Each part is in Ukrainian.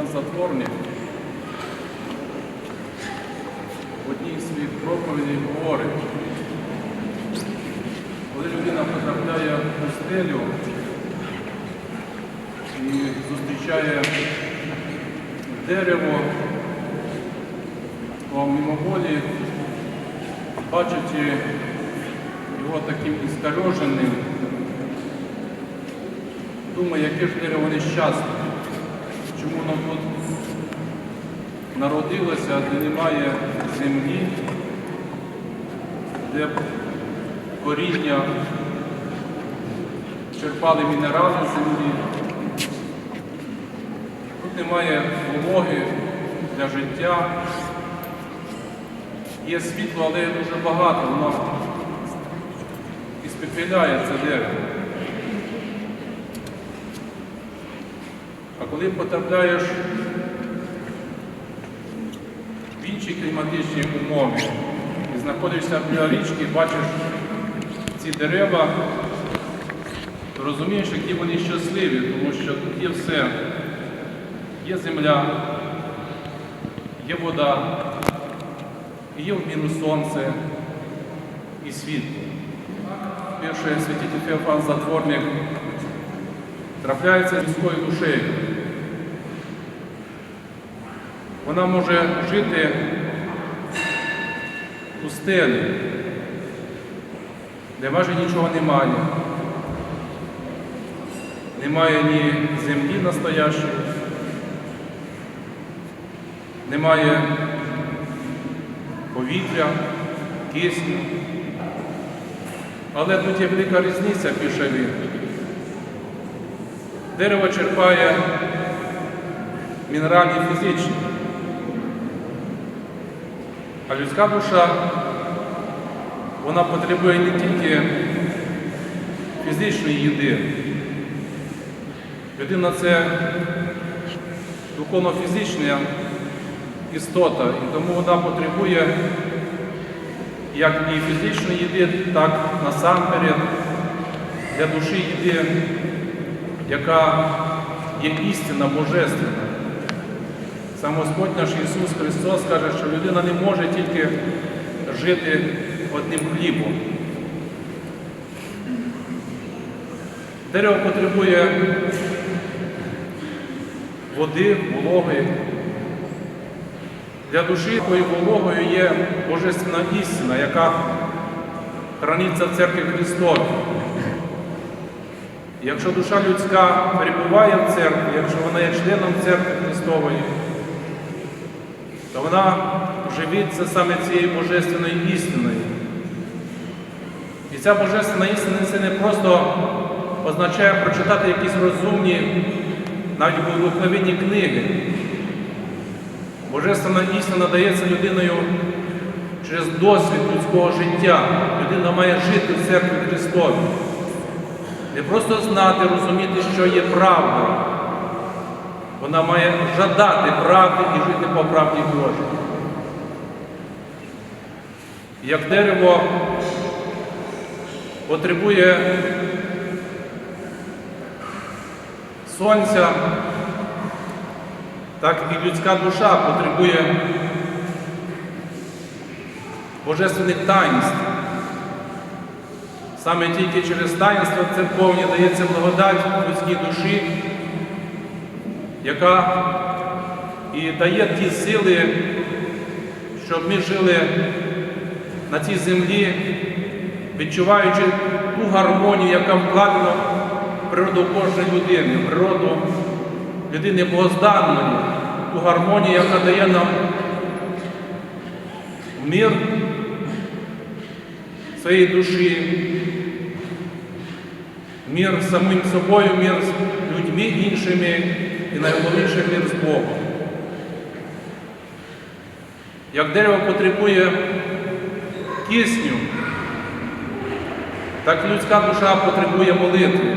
Феофан Затворник в одній з своїх проповідей говорить, коли людина потрапляє в пустелю і зустрічає дерево, то мимоволі бачить його таким іскальоженим, думає, яке ж дерево нещасне, чому воно тут народилося, де немає землі, де коріння черпали мінерали землі. Тут немає вологи для життя. Є світло, але дуже багато, воно іспепеляє це дерево. А коли потрапляєш в інші кліматичні умови і знаходишся біля річки, бачиш ці дерева, то розумієш, які вони щасливі, тому що тут є все. Є земля, є вода, є в міру сонце і світло. Перший святитель Феофан Затворник трапляється людською душею. Вона може жити в пустелі, де майже нічого немає. Немає ні землі настоящої, немає повітря, кисню. Але тут є велика різниця, пише він. Дерево черпає мінеральні фізичні, а людська душа, вона потребує не тільки фізичної їди. Людина це духовно-фізична істота, і тому вона потребує як і фізичної їди, так насамперед для душі їди, яка є істина божественна. Сам Господь наш Ісус Христос каже, що людина не може тільки жити одним хлібом. Дерево потребує води, вологи. Для душі такою вологою є Божественна істина, яка храниться в церкві Христові. Якщо душа людська перебуває в церкві, якщо вона є членом церкви Христової, то вона живиться саме цією Божественною істиною. І ця Божественна істина це не просто означає прочитати якісь розумні, навіть благословенні книги. Божественна істина дається людиною через досвід людського життя. Людина має жити в церкві Христові. Не просто знати, розуміти, що є правда. Вона має жадати правди і жити по правді Божій. Як дерево потребує сонця, так і людська душа потребує божественних таїнств. Саме тільки через таїнство церковні дається благодать людській душі, яка і дає ті сили, щоб ми жили на цій землі, відчуваючи ту гармонію, яка вкладена в природу кожної людини, в природу людини богозданної, ту гармонію, яка дає нам мир своєї душі, мир самим собою, мир з людьми іншими і найголовніше мир з Богом. Як дерево потребує кисню, так людська душа потребує молитви.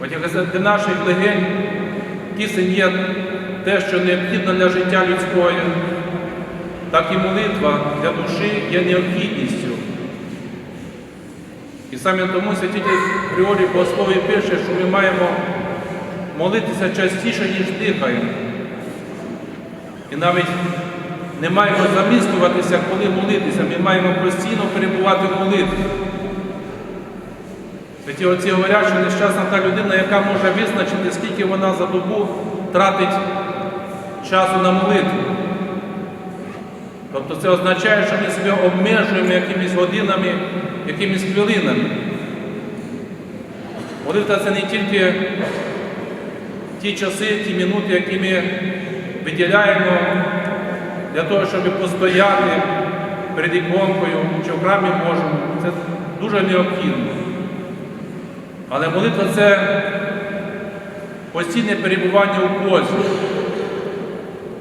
От як для наших легень кисень є те, що необхідно для життя людської, так і молитва для душі є необхідністю. І саме тому святитель Григорій Богослові пише, що ми маємо молитися частіше, ніж дихаємо. І навіть не маємо замислюватися, коли молитися. Ми маємо постійно перебувати в молитві. Ті оці говорять, що нещасна та людина, яка може визначити, скільки вона за добу тратить часу на молитву. Тобто це означає, що ми себе обмежуємо якимись годинами, якимись хвилинами. Молитва це не тільки ті часи, ті минути, які ми виділяємо для того, щоб постояти перед іконкою чи в храмі Божому. Це дуже необхідно. Але молитва це постійне перебування у Бозі.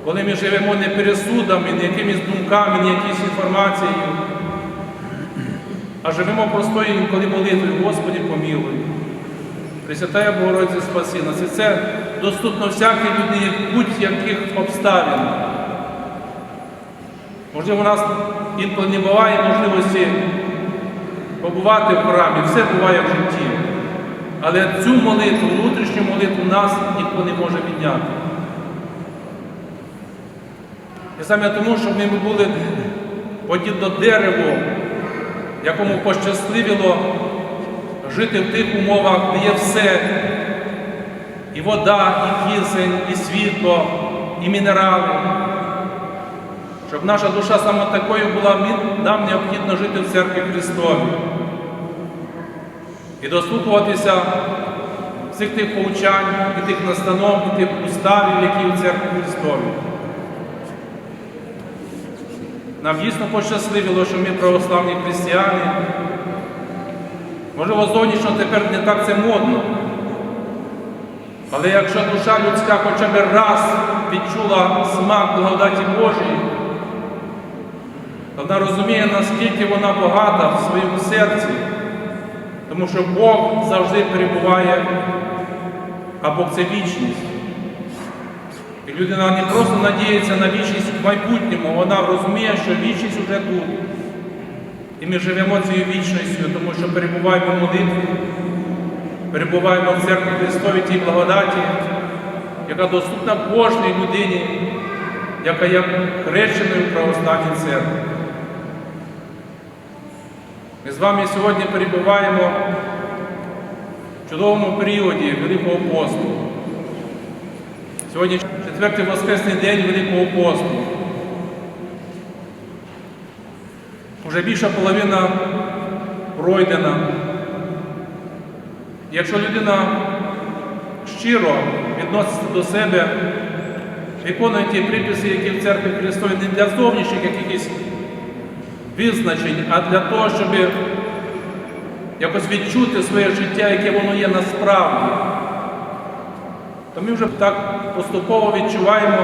Коли ми живемо не пересудами, не якимись думками, не якоюсь інформацією, а живемо простою інколи молитвою, Господи помилуй. Пресвятая Богородиця спаси нас. І це доступно всякій людині будь-яких обставин. Можливо, у нас інколи не буває можливості побувати в храмі, все буває в житті. Але цю молитву, внутрішню молитву нас ніхто не може підняти. І саме тому, щоб ми були подібно дереву, якому пощасливіло жити в тих умовах, де є все. І вода, і кисень, і світло, і мінерали. Щоб наша душа саме такою була, нам необхідно жити в церкві Христові. І дослухуватися всіх тих повчань, і тих настанов, і тих уставів, які в церкві Христові. Нам дійсно пощасливіло, що ми православні християни. Можливо, зовнішньо тепер не так це модно. Але якщо душа людська хоча б раз відчула смак благодаті Божої, то вона розуміє, наскільки вона багата в своєму серці, тому що Бог завжди перебуває, а Бог це вічність. І людина не просто надіється на вічність в майбутньому, вона розуміє, що вічність вже тут. І ми живемо цією вічністю, тому що перебуваємо в молитві, перебуваємо в церкві Христові тій благодаті, яка доступна кожній людині, яка є хрещеною в православній церкві. Ми з вами сьогодні перебуваємо в чудовому періоді Великого посту. Сьогодні четвертий Воскресний день Великого посту. Вже більша половина пройдена. Якщо людина щиро відноситься до себе, виконує ті приписи, які в церкві Христові не для зовнішніх якихось визначень, а для того, щоб якось відчути своє життя, яке воно є насправді, то ми вже так поступово відчуваємо,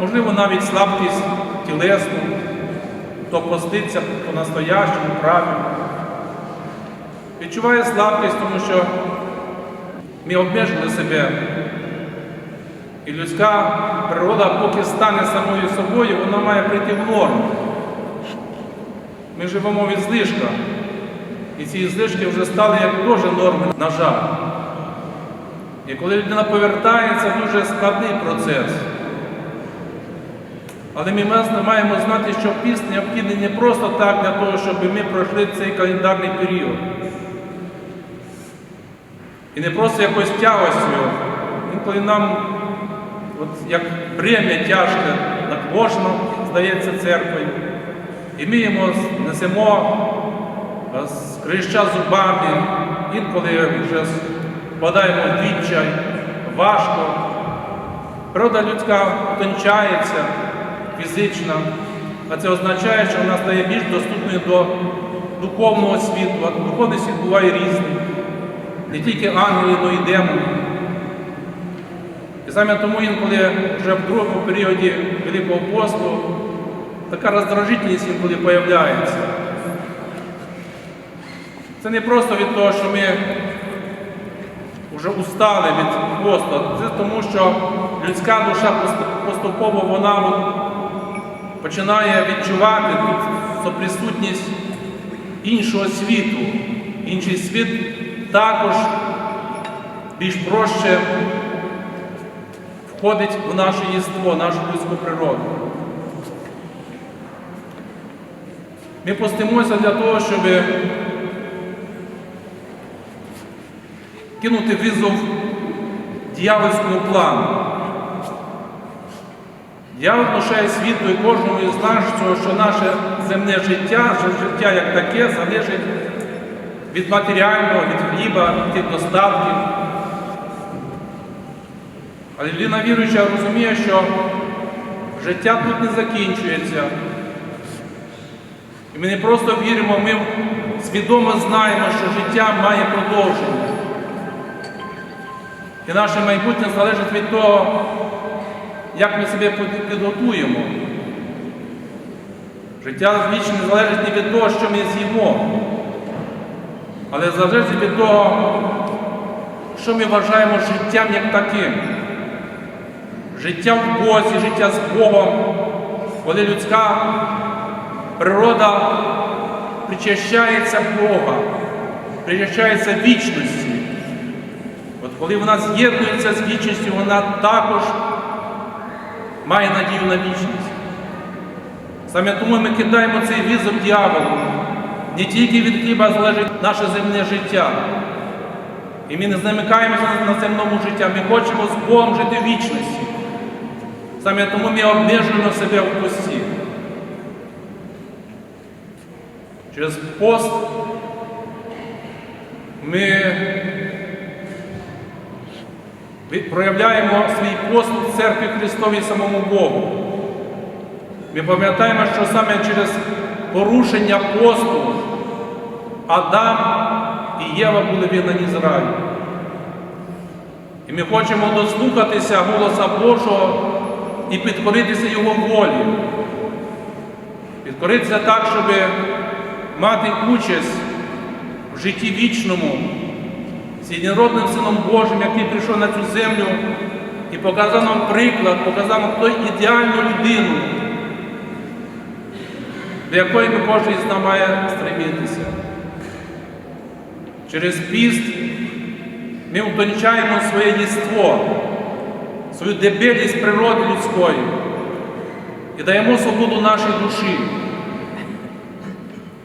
можливо, навіть слабкість тілесну, хто поститься по-настоящому, правильно. Відчуває слабкість, тому що ми обмежили себе. І людська природа, поки стане самою собою, вона має прийти в норму. Ми живемо від злишка. І ці злишки вже стали як теж норми, на жаль. І коли людина повертається, дуже складний процес. Але ми маємо знати, що піст необхідний не просто так для того, щоб ми пройшли цей календарний період. І не просто якось тягостю. Інколи нам, от як брем'я тяжке, надможно, здається, церквою. І ми йому несемо з крища зубами, інколи вже впадаємо в відчай, важко. Природа людська потончається фізично, а це означає, що вона стає більш доступною до духовного світу. А духовний світ буває різний. Не тільки ангели, але й демони. І саме тому інколи вже в другому періоді Великого посту така роздражительність інколи появляється. Це не просто від того, що ми вже устали від посту, це тому, що людська душа поступово вона починає відчувати тут соприсутність іншого світу. Інший світ також більш проще входить в наше єство, нашу людську природу. Ми постимося для того, щоб кинути визов дьявольському плану. Дьявол внушає світу і кожному із нас, що, наше земне життя, що життя як таке залежить від матеріального, від хліба, від достатків. Але людина віруюча розуміє, що життя тут не закінчується. І ми не просто віримо, ми свідомо знаємо, що життя має продовження. І наше майбутнє залежить від того, як ми себе підготуємо. Життя вічне залежить не від того, що ми з'їмо, але залежить від того, що ми вважаємо життям як таким. Життя в Бозі, життя з Богом, коли людська природа причащається Бога, причащається вічності. От коли вона з'єднується з вічністю, вона також має надію на вічність. Саме тому ми кидаємо цей візок дьяволу. Не тільки від хліба залежить наше земне життя. І ми не замикаємося на земному життя, ми хочемо з Богом жити в вічності. Саме тому ми обмежуємо себе в пості. Через пост ми проявляємо свій пост в церкві Христовій самому Богу. Ми пам'ятаємо, що саме через порушення посту Адам і Єва були вигнані з раю. І ми хочемо дослухатися голоса Божого і підкоритися Його волі. Підкоритися так, щоб мати участь в житті вічному з єдинородним Сином Божим, який прийшов на цю землю і показав нам приклад, показав нам той ідеальну людину, до якої ми кожен з нас має стремитися. Через піст ми утончаємо своє єство, свою дебелість природи людської і даємо свободу нашій душі.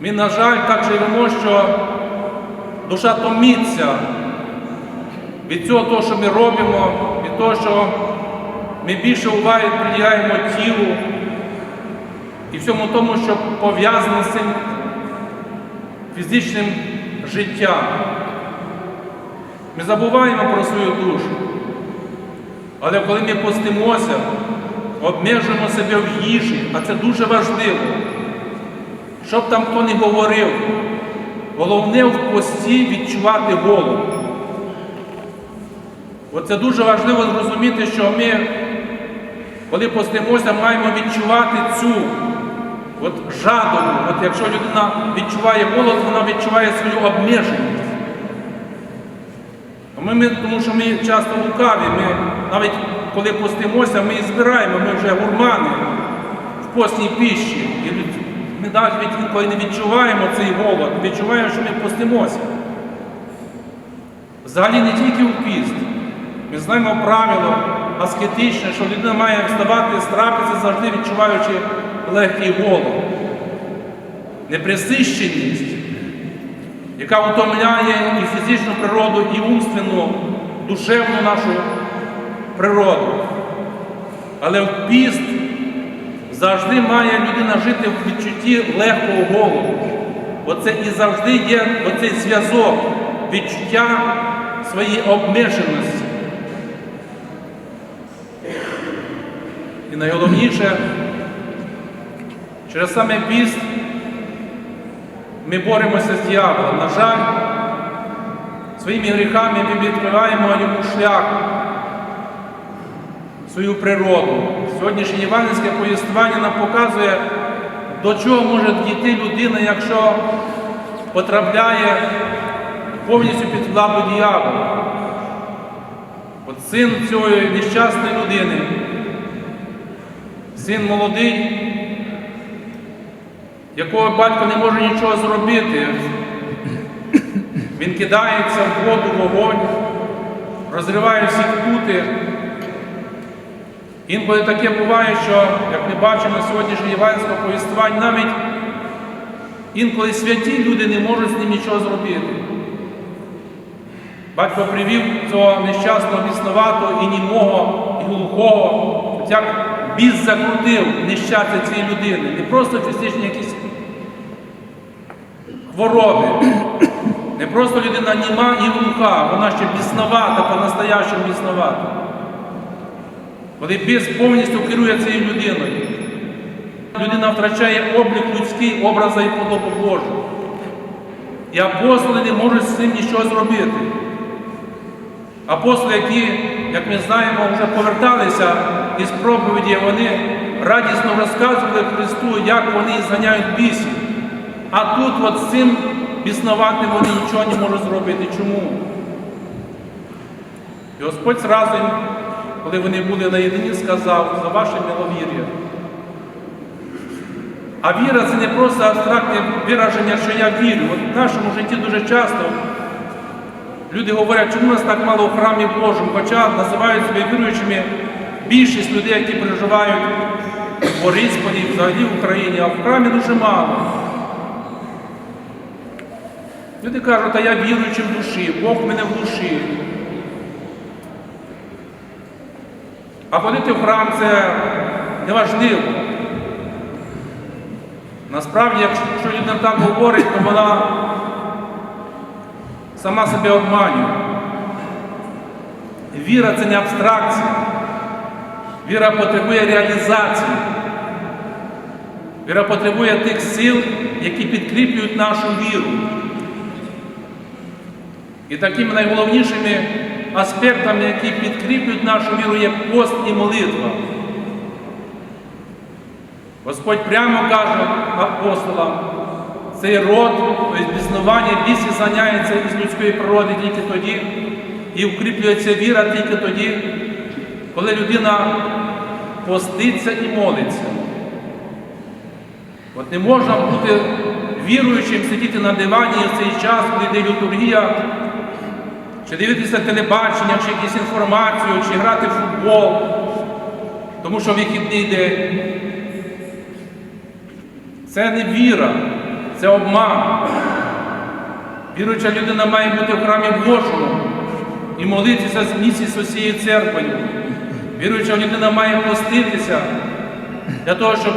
Ми, на жаль, так живемо, що душа томиться від цього, того, що ми робимо, від того, що ми більше уваги приділяємо тілу і всьому тому, що пов'язане з цим фізичним життям. Ми забуваємо про свою душу. Але коли ми постимося, обмежуємо себе в їжі, а це дуже важливо, щоб там хто не говорив, головне в пості відчувати голод. Оце дуже важливо зрозуміти, що ми, коли постимося, маємо відчувати цю от жадову. От якщо людина відчуває голод, вона відчуває свою обмеженість. Ми, ми, тому що ми часто лукаві, ми навіть коли постимося, ми збираємо, ми вже гурмани в постній піші. І ми навіть інколи не відчуваємо цей голод, відчуваємо, що ми постимося. Взагалі не тільки у піст. Ми знаємо правило аскетичне, що людина має вставати з трапези, завжди відчуваючи легкий голод. Неприсищеність, яка утомляє і фізичну природу, і умственну, душевну нашу природу. Але в піст завжди має людина жити в відчутті легкого голоду. Оце і завжди є оцей зв'язок відчуття своєї обмеженості. І найголовніше, через саме піст ми боремося з дьяволом. На жаль, своїми гріхами ми відкриваємо йому шлях, свою природу. Сьогоднішнє євангельське повістування нам показує, до чого може дійти людина, якщо потрапляє повністю під владу дьявола. От син цієї нещасної людини, син молодий, якого батько не може нічого зробити. Він кидається в воду, вогонь, розриває всі пути Інколи таке буває, що, як ми бачимо сьогоднішнє євангельське повіствування, навіть інколи святі люди не можуть з ним нічого зробити. Батько привів цього нещасного біснуватого і німого, і глухого, як біс закрутив нещастя цієї людини, не просто фізичні якісь хвороби, не просто людина німа і глуха, вона ще бісновата, по-настоящему бісновата. Коли біс повністю керує цією людиною, людина втрачає облік людський, образа і подобу Божу. І апостоли не можуть з цим нічого зробити. Апостоли, які, як ми знаємо, вже поверталися із проповіді, вони радісно розказували Христу, як вони зганяють бісів. А тут от з цим біснуватим вони нічого не можуть зробити. Чому? І Господь зразу коли вони були наєдині, сказав за ваше миловір'я. А віра це не просто абстрактне вираження, що я вірю. От в нашому житті дуже часто люди говорять, чому нас так мало в храмі Божому, хоча називають себе віруючими більшість людей, які проживають в Борисполі, взагалі в Україні, а в храмі дуже мало. Люди кажуть, а я віруючий в душі, Бог мене в душі. А ходити в храм це неважливо. Насправді, якщо людина так говорить, то вона сама себе обманює. Віра це не абстракція. Віра потребує реалізації. Віра потребує тих сил, які підкріплюють нашу віру. І такими найголовнішими аспектами, які підкріплюють нашу віру, є пост і молитва. Господь прямо каже апостолам, цей род, тобто біснування бісі заняється із людської природи тільки тоді, і укріплюється віра тільки тоді, коли людина поститься і молиться. От не можна бути віруючим, сидіти на дивані в цей час, коли йде літургія, чи дивитися телебачення, чи якусь інформацію, чи грати в футбол, тому що вихідний день. Це не віра, це обман. Віруюча людина має бути в храмі Божому і молитися з місці з усією церквою. Віруюча людина має поститися для того, щоб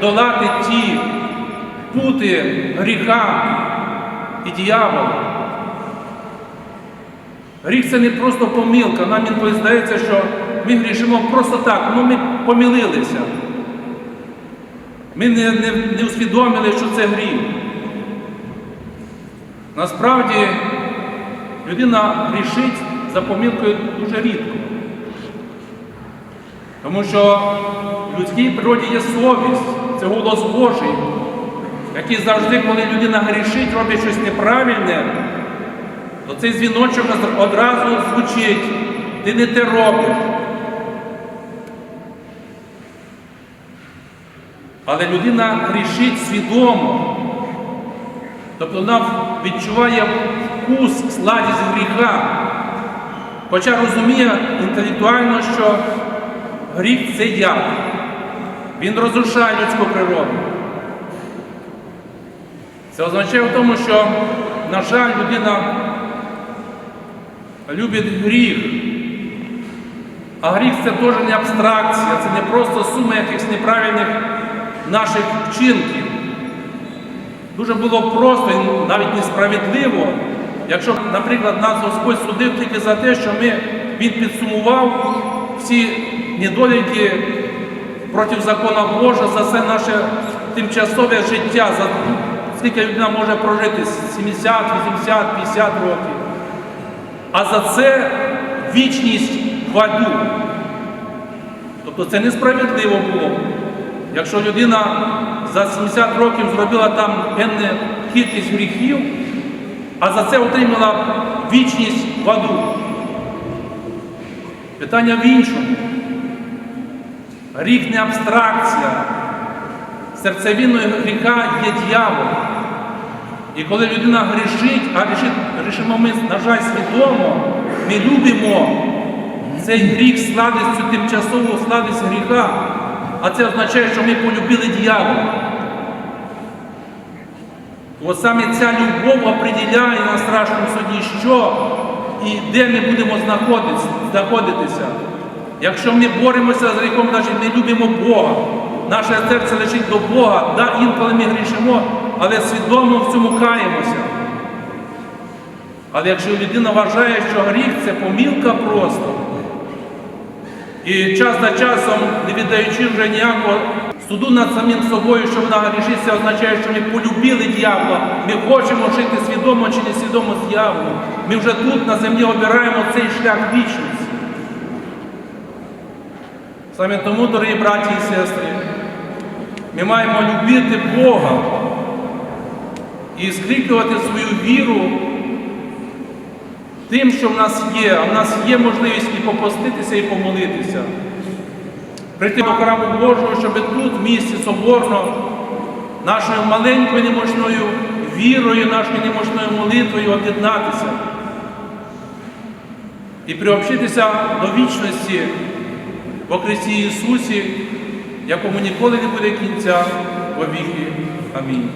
долати ті пути гріха і діявола. Гріх це не просто помилка. Нам інколи здається, що ми грішимо просто так, ну ми помилилися. Ми не, не, не усвідомили, що це гріх. Насправді людина грішить за помилкою дуже рідко. Тому що в людській природі є совість, це голос Божий, який завжди, коли людина грішить, робить щось неправильне, то цей дзвіночок одразу звучить, ти не те робиш. Але людина грішить свідомо. Тобто вона відчуває вкус, сладість гріха. Хоча розуміє інтелектуально, що гріх це яд. Він розрушає людську природу. Це означає в тому, що, на жаль, людина любить гріх. А гріх це теж не абстракція, це не просто сума якихось неправильних наших вчинків. Дуже було просто і навіть несправедливо, якщо, наприклад, нас Господь судив тільки за те, що ми, Він підсумував всі недоліки проти закону Божого за все наше тимчасове життя, за скільки людина може прожити 70, 80, 50 років. А за це вічність в аду. Тобто це несправедливо було. Якщо людина за 70 років зробила там певну кількість гріхів, а за це отримала вічність в аду. Питання в іншому. Гріх не абстракція. Серцевиною гріха є дьявол. І коли людина грішить, а грішить, грішимо ми, на жаль, свідомо, ми любимо цей гріх сладістю, тимчасову сладість гріха, а це означає, що ми полюбили дьявола. От саме ця любов определяє на страшному суді, що і де ми будемо знаходитися. Якщо ми боремося з гріхом, значить ми любимо Бога. Наше серце лежить до Бога. Да, інколи ми грішимо, але свідомо в цьому каємося. Але якщо людина вважає, що гріх це помілка просто, і час за часом, не віддаючи вже ніякого суду над самим собою, що вона грішить, це означає, що ми полюбили дьявола, ми хочемо жити свідомо чи несвідомо з дьяволом. Ми вже тут на землі обираємо цей шлях вічності. Саме тому, дорогі браті і сестри, ми маємо любити Бога і скріплювати свою віру тим, що в нас є, а в нас є можливість і попоститися, і помолитися. Прийти до храму Божого, щоб тут, в місті соборно, нашою маленькою немощною вірою, нашою немощною молитвою об'єднатися і приобщитися до вічності во Христі Ісусі, якому ніколи не буде кінця во віки. Амінь.